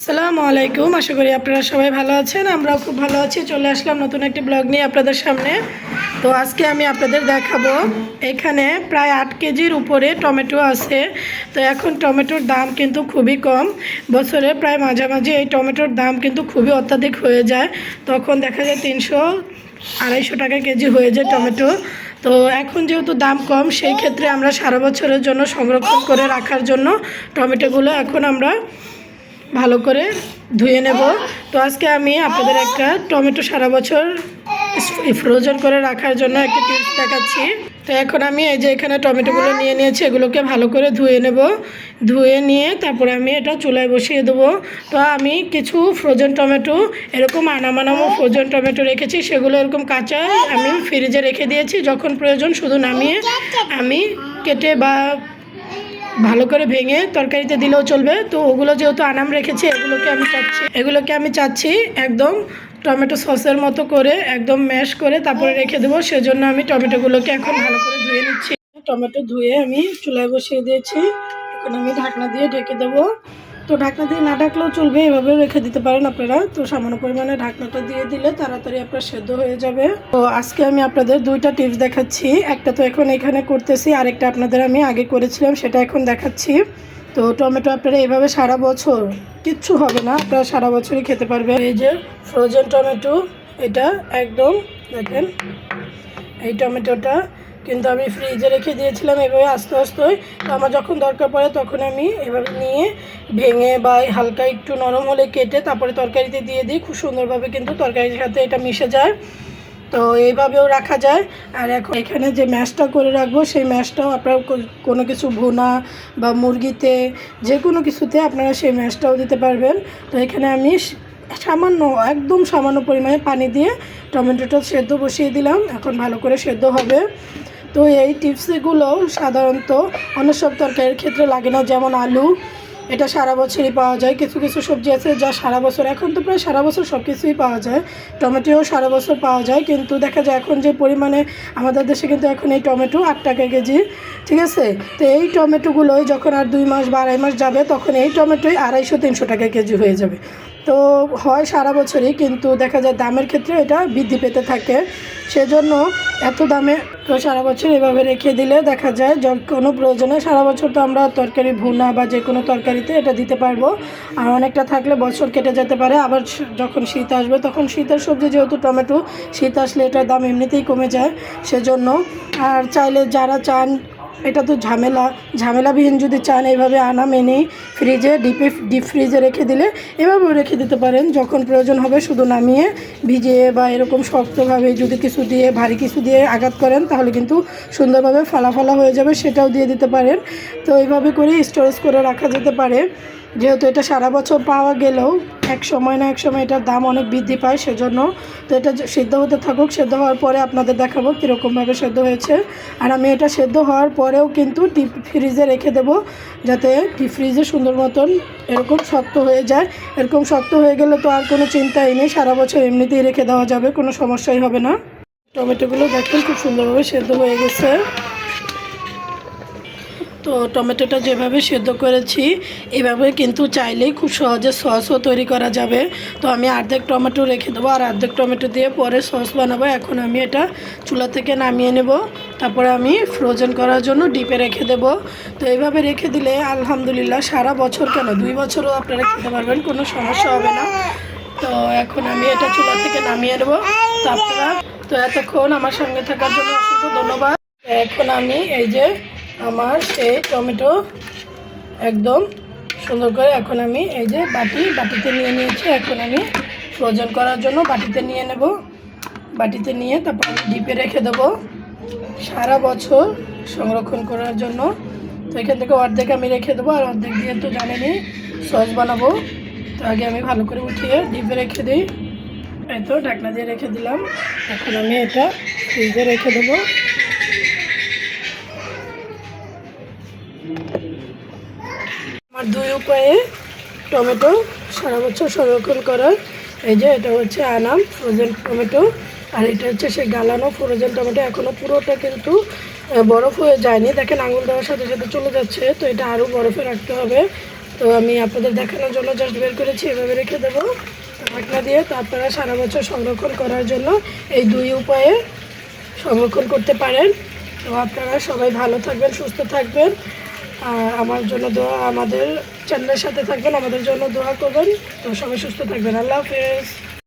আসসালামু আলাইকুম। আশা করি আপনারা সবাই ভালো আছেন। আমরাও খুব ভালো আছি। চলে আসলাম নতুন একটি ব্লগ নিয়ে আপনাদের সামনে। তো আজকে আমি আপনাদের দেখাবো, এখানে প্রায় আট কেজির উপরে টমেটো আছে। তো এখন টমেটোর দাম কিন্তু খুবই কম। বছরে প্রায় মাঝামাঝি এই টমেটোর দাম কিন্তু খুবই অত্যাধিক হয়ে যায়। তখন দেখা যায় তিনশো আড়াইশো টাকা কেজি হয়ে যায় টমেটো। তো এখন যেহেতু দাম কম, সেই ক্ষেত্রে আমরা সারা বছরের জন্য সংরক্ষণ করে রাখার জন্য টমেটোগুলো এখন আমরা ভালো করে ধুয়ে নেব। তো আজকে আমি আপনাদের একটা টমেটো সারা বছর ফ্রোজেন করে রাখার জন্য একটা টিপস দেখাচ্ছি। তো এখন আমি এই যে এখানে টমেটোগুলো নিয়ে নিয়েছি, এগুলোকে ভালো করে ধুয়ে নেব। ধুয়ে নিয়ে তারপরে আমি এটা চুলায় বসিয়ে দেবো। তো আমি কিছু ফ্রোজেন টমেটো, এরকম আনামানামো ফ্রোজেন টমেটো রেখেছি, সেগুলো এরকম কাঁচা আমি ফ্রিজে রেখে দিয়েছি। যখন প্রয়োজন শুধু নামিয়ে আমি কেটে বা ভালো করে ভেঙে তরকারিতে দিলেও চলবে। তো ওগুলো যেহেতু আনাম রেখেছে, এগুলোকে আমি চাচ্ছি। এগুলোকে আমি চাচ্ছি একদম টমেটো সসের মতো করে একদম ম্যাশ করে তারপরে রেখে দেবো। সেজন্য আমি টমেটোগুলোকে এখন ভালো করে ধুয়ে নিচ্ছি। টমেটো ধুয়ে আমি চুলায় বসিয়ে দিয়েছি। এখন আমি ঢাকনা দিয়ে ঢেকে দেবো। তো ঢাকনা দিয়ে না ঢাকলেও চলবে, এভাবেও রেখে দিতে পারেন আপনারা। তো সামান্য পরিমাণে ঢাকনাটা দিয়ে দিলে তাড়াতাড়ি আপনার সেদ্ধ হয়ে যাবে। তো আজকে আমি আপনাদের দুইটা টিপস দেখাচ্ছি। একটা তো এখন এখানে করতেছি, আরেকটা আপনাদের আমি আগে করেছিলাম, সেটা এখন দেখাচ্ছি। তো টমেটো আপনারা এভাবে সারা বছর কিচ্ছু হবে না, আপনারা সারা বছরই খেতে পারবেন। এই যে ফ্রোজেন টমেটো, এটা একদম দেখেন, এই টমেটোটা কিন্তু আমি ফ্রিজে রেখে দিয়েছিলাম এভাবে আস্তে আস্তে। তো আমার যখন দরকার পড়ে তখন আমি এভাবে নিয়ে ভেঙে বা হালকা একটু নরম হলে কেটে তারপরে তরকারিতে দিয়ে দিই। খুব সুন্দরভাবে কিন্তু তরকারির সাথে এটা মিশে যায়। তো এইভাবেও রাখা যায়। আর এখন এখানে যে ম্যাশটা করে রাখব, সেই ম্যাশটাও আপনারা কোনো কিছু ভুনা বা মুরগিতে যে কোনো কিছুতে আপনারা সেই ম্যাশটাও দিতে পারবেন। তো এখানে আমি সামান্য, একদম সামান্য পরিমাণে পানি দিয়ে টমেটোটা সেদ্ধ বসিয়ে দিলাম। এখন ভালো করে সেদ্ধ হবে। তো এই টিপসগুলো সাধারণত অন্য সব তরকারির ক্ষেত্রে লাগে না, যেমন আলু। এটা সারা বছরই পাওয়া যায়। কিছু কিছু সবজি আছে যা সারা বছর, এখন তো প্রায় সারা বছর সব কিছুই পাওয়া যায়। টমেটোও সারা বছর পাওয়া যায়, কিন্তু দেখা যায় এখন যে পরিমাণে আমাদের দেশে কিন্তু এখন এই টমেটো আট টাকা কেজি, ঠিক আছে? তো এই টমেটোগুলোই যখন আর দুই মাস বা আড়াই মাস যাবে, তখন এই টমেটোই আড়াইশো, তিনশো টাকা কেজি হয়ে যাবে। তো হয় সারা বছরই, কিন্তু দেখা যায় দামের ক্ষেত্রে এটা বৃদ্ধি পেতে থাকে। সেজন্য এত দামে তো সারা বছর এভাবে রেখে দিলে দেখা যায় কোনো প্রয়োজনে সারা বছর তো আমরা তরকারি ভুনা বা যে কোনো তরকারিতে এটা দিতে পারব। আর অনেকটা থাকলে বছর কেটে যেতে পারে। আবার যখন শীত আসবে, তখন শীতের সবজি যেহেতু টমেটো, শীত আসলে এটার দাম এমনিতেই কমে যায়। সেজন্য আর চাইলে যারা চান এটা তো ঝামেলা, ঝামেলাবিহীন যদি চান এইভাবে আনা মেনে ফ্রিজে ডিপে ডিপ ফ্রিজে রেখে দিলে এভাবেও রেখে দিতে পারেন, যখন প্রয়োজন হবে শুধু নামিয়ে ভিজিয়ে বা এরকম শক্তভাবে যদি কিছু দিয়ে, ভারী কিছু দিয়ে আঘাত করেন, তাহলে কিন্তু সুন্দরভাবে ফালা ফালা হয়ে যাবে, সেটাও দিয়ে দিতে পারেন। তো এইভাবে করে স্টোরেজ করে রাখা যেতে পারে। যেহেতু এটা সারা বছর পাওয়া গেলেও এক সময় না এক সময় এটার দাম অনেক বৃদ্ধি পায়, সেজন্য তো এটা সিদ্ধ হতে থাকুক, সেদ্ধ হওয়ার পরে আপনাদের দেখাবো কীরকমভাবে সেদ্ধ হয়েছে। আর আমি এটা সেদ্ধ হওয়ার পরেও কিন্তু ডিপ ফ্রিজে রেখে দেবো, যাতে ডিপ ফ্রিজে সুন্দর মতন এরকম শক্ত হয়ে যায়। এরকম শক্ত হয়ে গেলে তো আর কোনো চিন্তাই নেই, সারা বছর এমনিতেই রেখে দেওয়া যাবে, কোনো সমস্যাই হবে না। টমেটোগুলো দেখেন খুব সুন্দরভাবে সেদ্ধ হয়ে গেছে। তো টমেটোটা যেভাবে সেদ্ধ করেছি, এভাবে কিন্তু চাইলেই খুব সহজে সসও তৈরি করা যাবে। তো আমি অর্ধেক টমেটো রেখে দেবো আর অর্ধেক টমেটো দিয়ে পরে সস বানাবো। এখন আমি এটা চুলা থেকে নামিয়ে নেব। তারপরে আমি ফ্রোজেন করার জন্য ডিপে রেখে দেব। তো এইভাবে রেখে দিলে আলহামদুলিল্লাহ সারা বছর কেন? দুই বছরও আপনারা খেতে পারবেন, কোনো সমস্যা হবে না। তো এখন আমি এটা চুলা থেকে নামিয়ে নেব। তারপরে তো এতক্ষণ আমার সঙ্গে থাকার জন্য অসংখ্য ধন্যবাদ। এখন আমি এই যে আমার সেই টমেটো একদম সুন্দর করে এখন আমি এই যে বাটি, বাটিতে নিয়ে নিয়েছি। এখন আমি ফ্রোজেন করার জন্য বাটিতে নিয়ে নেব। বাটিতে নিয়ে তারপর আমি ডিপে রেখে দেবো সারা বছর সংরক্ষণ করার জন্য। তো এখান থেকে অর্ধেক আমি রেখে দেবো আর অর্ধেক দিয়ে তো জানেনই, সস বানাবো। তো আগে আমি ভালো করে উঠিয়ে ডিপে রেখে দিই। এই তো ঢাকনা দিয়ে রেখে দিলাম। এখন আমি এটা ফ্রিজে রেখে দেবো। উপায়ে টমেটো, সারা বছর সংরক্ষণ করার। এই যে এটা হচ্ছে আনাম ফ্রোজেন টমেটো, আর এটা হচ্ছে সেই গালানো ফ্রোজেন টমেটো। এখনও পুরোটা কিন্তু বরফ হয়ে যায়নি। দেখেন আঙুল দেওয়ার সাথে সাথে চলে যাচ্ছে, তো এটা আরও বরফে রাখতে হবে। তো আমি আপনাদের দেখানোর জন্য জাস্ট বের করেছি, এভাবে রেখে দেবো। ঢাকনা দিয়ে তো আপনারা সারা বছর সংরক্ষণ করার জন্য এই দুই উপায়ে সংরক্ষণ করতে পারেন। তো আপনারা সবাই ভালো থাকবেন, সুস্থ থাকবেন। আমার জন্য দোয়া, আমাদের চ্যানেলের সাথে থাকবেন, আমাদের জন্য দোয়া করবেন। তো সবাই সুস্থ থাকবেন। আল্লাহ হাফেজ।